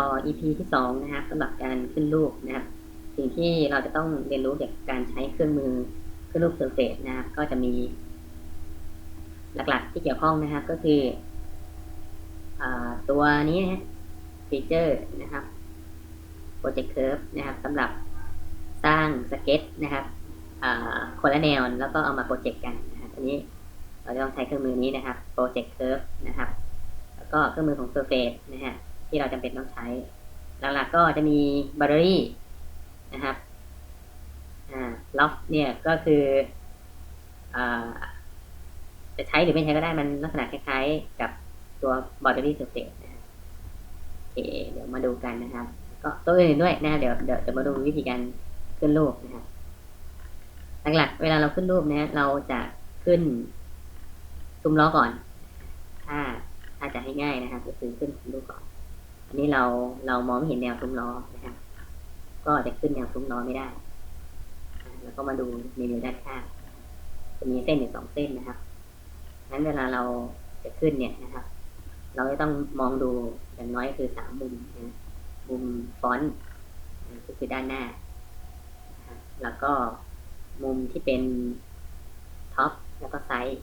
ต่อ EP ที่สองนะครับสำหรับการขึ้นรูปนะครับ สิ่งที่เราจะต้องเรียนรู้เกี่ยวกับการใช้เครื่องมือขึ้นรูป Surface นะครับ ก็จะมี หลักๆที่เกี่ยวข้องนะครับ ก็คืออตัวนี้นะฟีเจอร์นะครับ Project Curve นะครับสำหรับสร้างสเก็ตนะครับอ่าคนละแนวแล้วก็เอามาโปรเจกต์กันนะครับอันนี้เราจะต้องใช้เครื่องมือนี้นะครับ Project Curve นะครับ แล้วก็เครื่องมือของ Surface นะฮะ ที่เราจำเป็นต้องใช้ หลักๆก็จะมีแบตเตอรี่นะครับอ่าล็อกเนี่ยก็คืออ่าจะใช้หรือไม่ใช้ก็ได้มันลักษณะคล้ายๆ กับตัวบอ r เ e อรี่ surface นะฮะโอเคเดี๋ยวมาดูกันนะครับ ก็ตัวอื่นด้วยนะเดี๋ยวเดี๋ยวจะมาดูวิธีการขึ้นรูปนะครับหลักๆเวลาเราขึ้นรูปนะเราจะขึ้นซุ้มล้อก่อน ถ้าถ้าจะให้ง่ายนะครับ ก็คือขึ้นซุ้มล้อก่อน อันนี้เราเรามองไม่เห็นแนวซุ้มล้อนะครับ ก็จะขึ้นแนวซุ้มล้อไม่ได้ แล้วก็มาดูเมนูด้านข้างจะมีเส้นอยู่สองเส้นนะครับนั้นเวลาเราจะขึ้นเนี่ยนะครับ เราจะต้องมองดูอย่างน้อยคือสามมุมนะมุมฟอนต์ก็คือด้านหน้า แล้วก็มุมที่เป็นท็อปแล้วก็ไซด์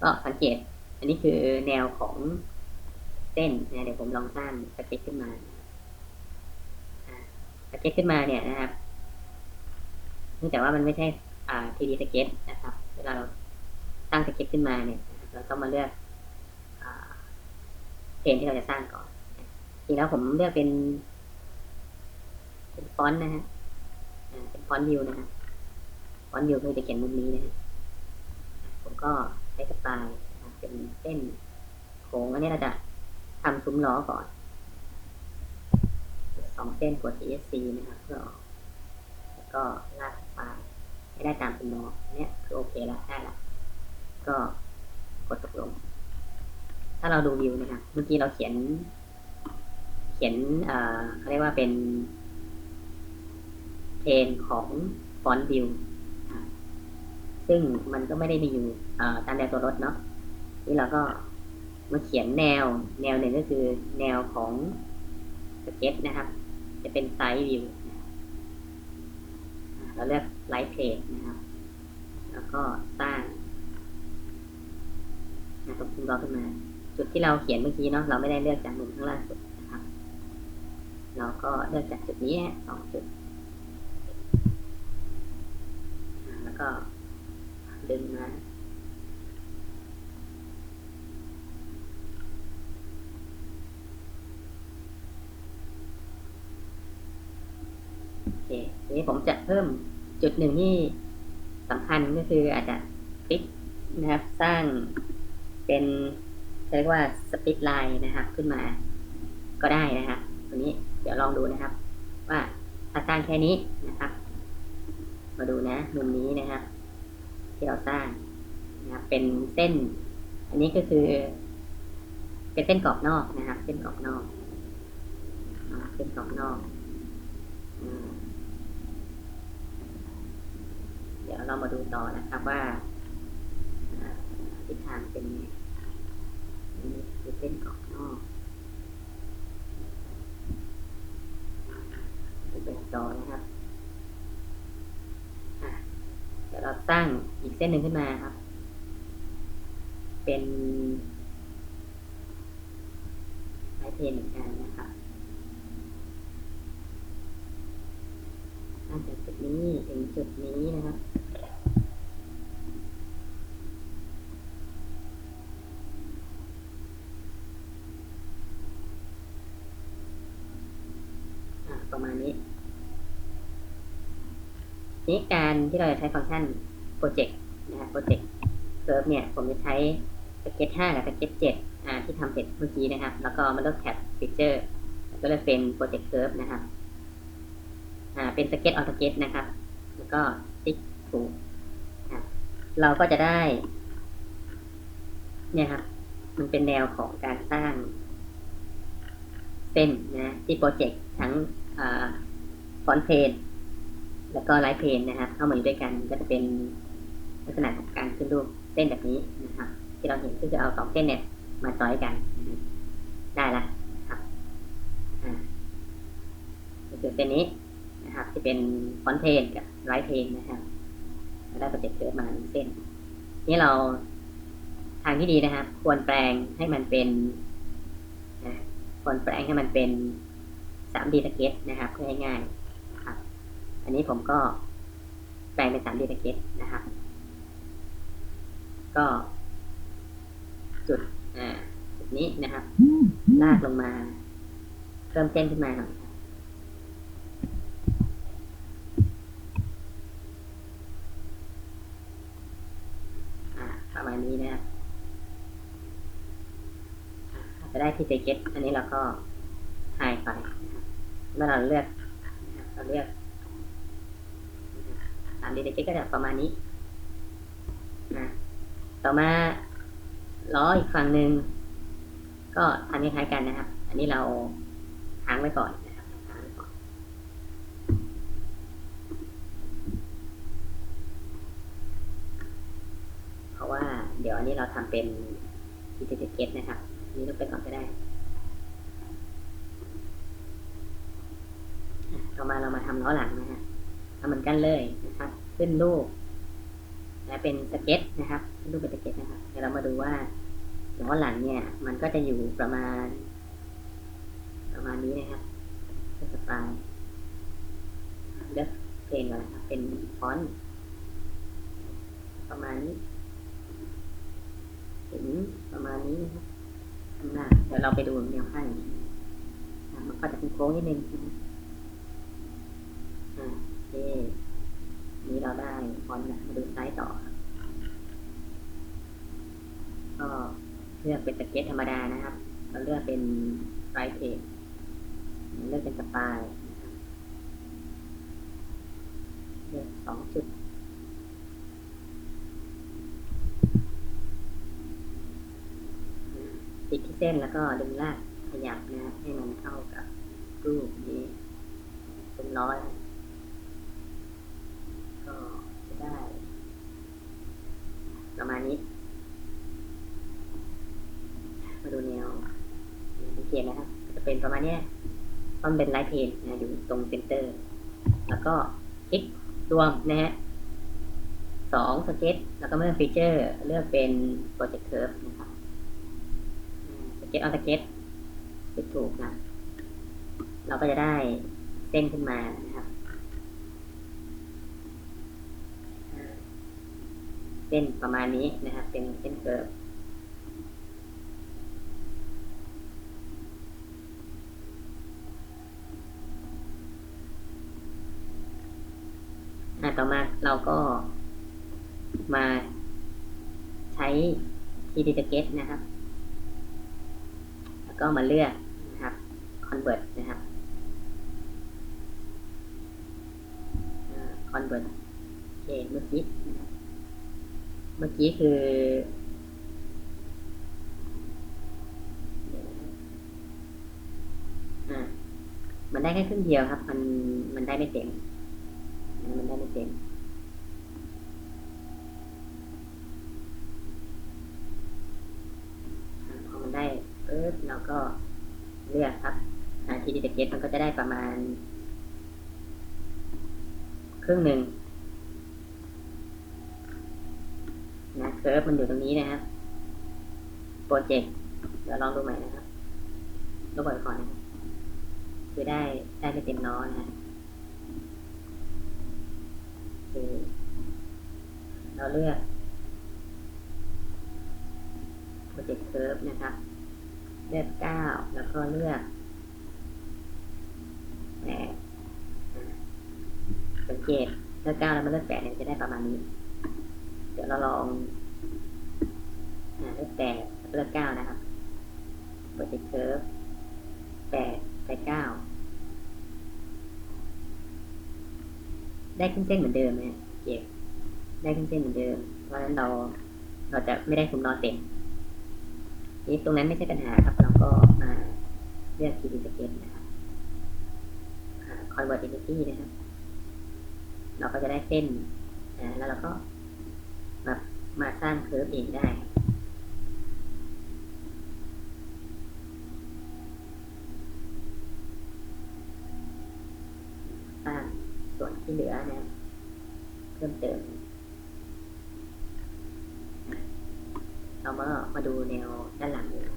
ก็สังเกต อันนี้คือแนวของ เส้นนะเดี๋ยวผมลองสร้างสเก็ตขึ้นมาสเก็ตขึ้นมาเนี่ยนะครับเนื่องจากว่ามันไม่ใช่อ่า 3D สเก็ตนะครับ เวลาเราสร้างสเก็ตขึ้นมาเนี่ย เราต้องมาเลือกเพนที่เราจะสร้างก่อนจริงแล้วผมเลือกเป็น เป็นฟอนต์นะฮะเป็นฟอนต์วิวนะฮะฟอนต์วิวคือจะเขียนมุมนี้นะฮะผมก็ใช้สไตล์เป็นเส้นโค้งอันนี้เราจะ ทำซุ้มล้อก่อนสองเส้นกด ESC นะครับเพื่อออกแล้วก็ลากไปให้ได้ตามเป็นล้ออันเนี้ยคือโอเคแล้วได้ละก็กดตกลง ถ้าเราดูวิวนะครับเมื่อกี้เราเขียน เขียนเอ่อเขาเรียกว่าเป็นเทนของฟอนต์วิวซึ่งมันก็ไม่ได้มีอยู่ตามแนวตัวรถเนาะนี่เราก็ มาเขียนแนว แนวหนึ่งก็คือแนวของสเก็ตนะครับ จะเป็นไซด์วิวเราเลือกไลท์เพจนะครับ แล้วก็สร้างนะตรงซุ้มล้อขึ้นมา จุดที่เราเขียนเมื่อกี้เนาะ เราไม่ได้เลือกจากมุมข้างล่างสุดนะครับ เราก็เลือกจากจุดนี้สองจุด แล้วก็ดึงมา โอเค ที นี้ผมจะเพิ่มจุดหนึ่งที่สำคัญก็คืออาจจะคลิกนะครับ สร้างเป็นเรียกว่าสปิตไลน์นะครับขึ้นมาก็ได้นะครับตัวนี้เดี๋ยวลองดูนะครับ ว่าถ้าสร้างแค่นี้นะครับ มาดูนะมุมนี้นะครับ ที่เราสร้างนะครับเป็นเส้น อันนี้ก็คือ เป็นเส้นกรอบนอกนะครับ เส้นกรอบนอกเส้นกรอบนอกอืม เดี๋ยวเรามาดูต่อนะครับว่าทิศทางเป็นยังไงอันนี้คือเส้นกรอบนอกเป็นจอนะครับเดี๋ยวเราสร้งอีกเส้นหนึ่งขึ้นมาครับ เป็นไลท์เพนเหมือนกันนะครับตั้งแต่จุดนี้ถึงจุดนี้นะครับ อ่าประมาณนี้ นี้การที่เราจะใช้ฟังก์ชันโปรเจกต์นะฮะโปรเจกต์เคิร์ฟเนี่ย ผมจะใช้สเก็ต5กับสเก็ต7อ่าที่ทำเสร็จเมื่อกี้นะครับ แล้วก็มาเลือกแท็บฟีเจอร์ก็เลือกเป็นโปรเจกต์เคิร์ฟนะครับอ่าเป็นสเก็ตออโตเก็ตนะครับ แล้วก็ติ๊กถูกเราก็จะได้ เนี่ยครับ มันเป็นแนวของการสร้างเส้นนะที่โปรเจกต์ทั้งฟอนเพน แล้วก็ไลท์เพนนะครับ เข้ามาอยู่ด้วยกันก็จะเป็นลักษณะของการขึ้นรูปเส้นแบบนี้นะครับ ที่เราเห็นก็คือเอาสองเส้นเนี่ยมาจอยกัน ได้ละครับคือเส้นนี้นะครับที่เป็นฟอนเทนกับไรเทนนะครับได้โปรเจกต์เกิดมาหนึ่งเส้น นี่เราทางที่ดีนะครับ ควรแปลงให้มันเป็นควรแปลงให้มันเป็น 3D สเก็ตนะครับเพื่อให้ง่าย อันนี้ผมก็แปลงเป็น 3D สเก็ตนะครับ ก็ จุดอ่าจุดนี้นะครับ ลากลงมาเพิ่มเส้นขึ้นมาหน่อยประมาณนี้นะครับจะได้ที่เจเก็ตอันนี้เราก็หายไปเมื่อเราเลือกเราเลือกามดีเจเกตก็จะประมาณนี้นะต่อมาล้ออีกฝั่งหนึ่งก็ทำคล้ายๆกันนะครับ อันนี้เราค้างไว้ก่อนนะครับค้างไว้ก่อน เพราะว่าเดี๋ยวอันนี้เราทำเป็นดิจิทัลเก็ตนะครับนนี้ลบไปก่อนก็ได้ ต่อมาเรามาทำล้อหลังนะฮะทำเหมือนกันเลยนะครับ ขึ้นรูปนะเป็นสเก็ตนะครับขึ้นรูปเป็นสเก็ตนะครับเดี๋ยวเรามาดูว่าล้อหลังเนี่ย มันก็จะอยู่ประมาณ ประมาณนี้นะครับก็สไตล์เลือกเพลงก่อนนะครับ เป็นฟอนต์ประมาณนี้ถึงประมาณนี้นะครับข้างหน้าเดี๋ยวเราไปดูแนวข้างอีกทีอะมันก็จะเป็นโค้งนิดนึงนะอ่าโอเค นี้เราได้ฟอนต์มาดูไซส์ต่อครับก็เลือกเป็นสเก็ตธรรมดานะครับ เราเลือกเป็นไรเทคเลือกเป็นสปายเลือกสองจุดติดที่เส้นแล้วก็ดึงลากขยับนะครับให้มันเข้ากับรูปนี้เป็นร้อย ก็จะได้ ประมาณนี้ มาดูแนวสัง เกตนะครับ จะเป็นประมาณนี้ยต้องเป็นไลท์เพนนะอยู่ตรงเซนเตอร์ แล้วก็คลิกรวมนะฮะสองสเก็ตแล้วก็เมื่อฟีเจอร์เลือกเป็นโปรเจกต์เคิร์ฟนะครับสเก็ตเอาสเก็ตติดถูกนะ เราก็จะได้เส้นขึ้นมานะครับเส้นประมาณนี้นะครับเป็นเส้นเคิร์ฟ อะ ต่อมาเราก็มาใช้ที่ดิจิเกตนะครับ แล้วก็มาเลือกนะครับ convert นะครับ convert โอเคเมื่อกี้เมื่อกี้คืออ่ามันได้แค่ครึ่งเดียวครับ มันมันได้ไม่เต็ม มันได้ไม่เต็มอ่าพอมันได้ปึ๊บเราก็เลือกครับอ่าทีดีเก็ตมันก็จะได้ประมาณ ครึ่งหนึ่งนะเคิร์ฟมันอยู่ตรงนี้นะครับโปรเจกต์เดี๋ยวลองดูใหม่นะครับลบไปก่อนนะครับคือได้ได้ไม่เต็มล้อนะฮะ คือเราเลือก Project Curve นะครับ เลือก 9 แล้วก็เลือก8อ่าสังเกตเลือก 9 แล้วมาเลือก 8 เนี่ยจะได้ประมาณนี้ เดี๋ยวเราลองเลือก8เลือก 9 นะครับ Project Curve 8ไป9 ได้ขึ้นเส้นเหมือนเดิมนะเก็บได้ขึ้นเส้นเหมือนเดิม เพราะฉะนั้นเราเราจะไม่ได้คุมล้อเต็มนี่ตรงนั้นไม่ใช่ปัญหาครับ เราก็มาเลือก 3D Scan นะครับ Convert Entity นะครับ เราก็จะได้เส้น แล้วเราก็มามาสร้างเคอร์ฟเองได้แนวด้านหลังดูนะ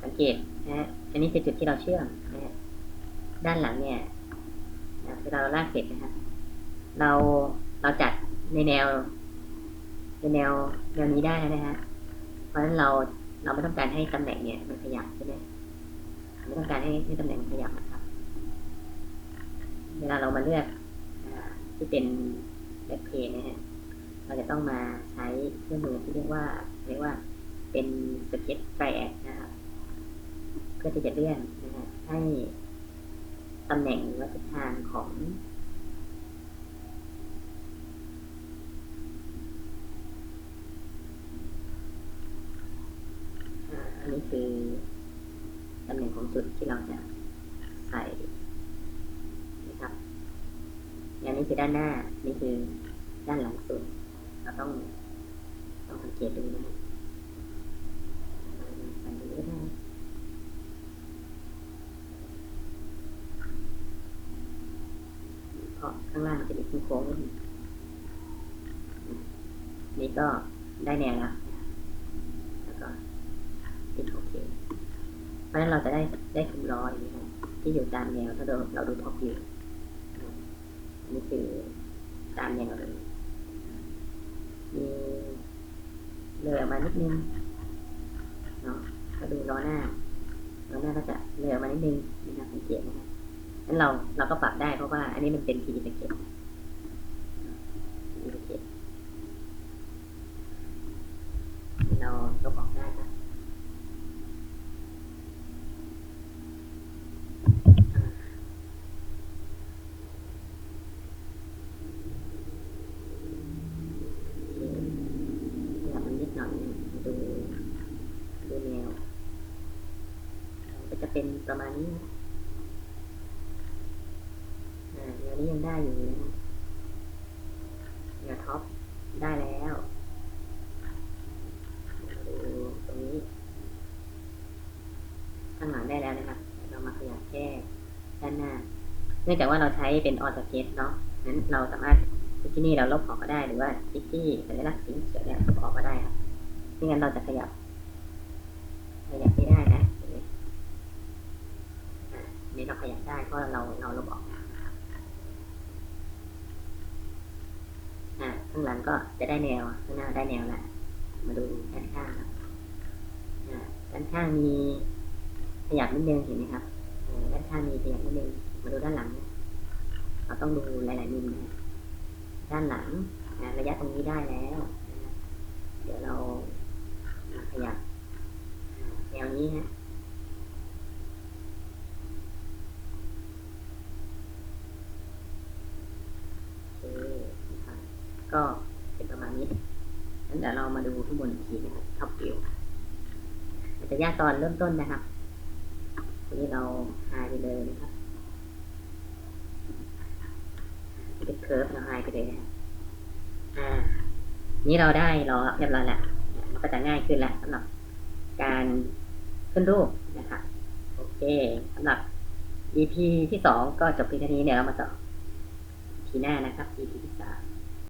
สัง เกตนะฮะอันนี้คือจุดที่เราเชื่อมนะฮะด้านหลังเนี่ยนะเวลาเราลากเสร็จนะฮะเราเราจัดในแนว ในแนวแนวนี้ได้นะฮะเพราะฉะนั้นเราเราไม่ต้องการให้ตำแหน่งเนี่ยมันขยับใช่ไหมไม่ต้องการให้ให้ตำแหน่งมันขยับนะครับ เวลาเรามาเลือกอที่เป็นแบ็คเพนะฮะเราจะต้องมาใช้เครื่องมือที่เรียกว่าเรียกว่าเป็นสเก็ตไตรแอดนะครับ เพื่อที่จะเลื่อนนะฮะให้ตำแหน่งหรือว่าทิศทางของ อันนี้คือตำแหน่งของจุดที่เราจะใส่นะครับอันนี้คือด้านหน้า นี่คือด้านหลังสุด เราต้องต้องสังเกตดูนะใส่ดูก็ได้เพราะ ข้างล่างมันจะมีโค้งนิดนี้ก็ได้แนวแล้วแล้วก็ติดโอเค เพราะฉะนั้นเราจะได้ได้คุมล้อยนี้ครับที่อยู่ตามแนวถ้าเราเราดูท็อปวิวอันนี้คือตามแนวเลยมีเลยออกมานิดนึงเนาะก็ดูล้อหน้าล้อหน้าก็จะเลยออกมานิดนึงนะครับสังเกตนะครับ นั้นเราเราก็ปรับได้เพราะว่า อันนี้มันเป็นทีเก็ตทีสเกตเราลบออกได้นะมาดูดูแนวก็จะเป็นประมาณนี้นะอ่าแน วนี้ยังได้อยู่นะฮะแนวท็อปได้แล้วดูตรงนี้ ข้างหลังได้แล้วนะครับ เรามาขยับแค่ด้านหน้า เนื่องจากว่าเราใช้เป็นออโตเกตเนาะนั้นเราสามารถที่นี่เราลบออกก็ได้หรือว่าที่ที่สัญลักษณ์สีเขียวเนี่ยลบออกก็ได้ครับไม่งั้นเราจะขยับ ขยับไม่ได้นะนไหมอ่เราขยับได้เพราะเราเราลบออกนะครับอ่า ข้างหลังก็จะได้แนวข้างหน้าได้แนวแหละมาดูด้านข้างครับด้านข้างมีขยับนิดนึงเห็นไหมครับด้านข้างมีขยับนิดนึงมาดูด้านหลัง เราต้องดูหลายๆมุมนะด้านหลังระยะตรงนี้ได้แล้ว เดี๋ยวเราขยับแนวนี้ฮะโอเคนะครับ ก็เป็นประมาณนี้งั้นเดี๋ยวเรามาดูข้างบนอีกทีนะครับท็อปวิวอาจจะยากตอนเริ่มต้นนะครับทีนี้เราหายไปเลยนะครับเป็นเคิร์ฟเราหายไปเลยนะครับอ่า นี้เราได้ล้อเรียบร้อยแล้วมันก็จะง่ายขึ้นแล้วสำหรับการขึ้นรูปนะครับโอเคสำหรับ EP ที่สองก็จบเพียงเท่านี้เดี๋ยวเรามาต่อ EP หน้านะครับ EP ที่สาม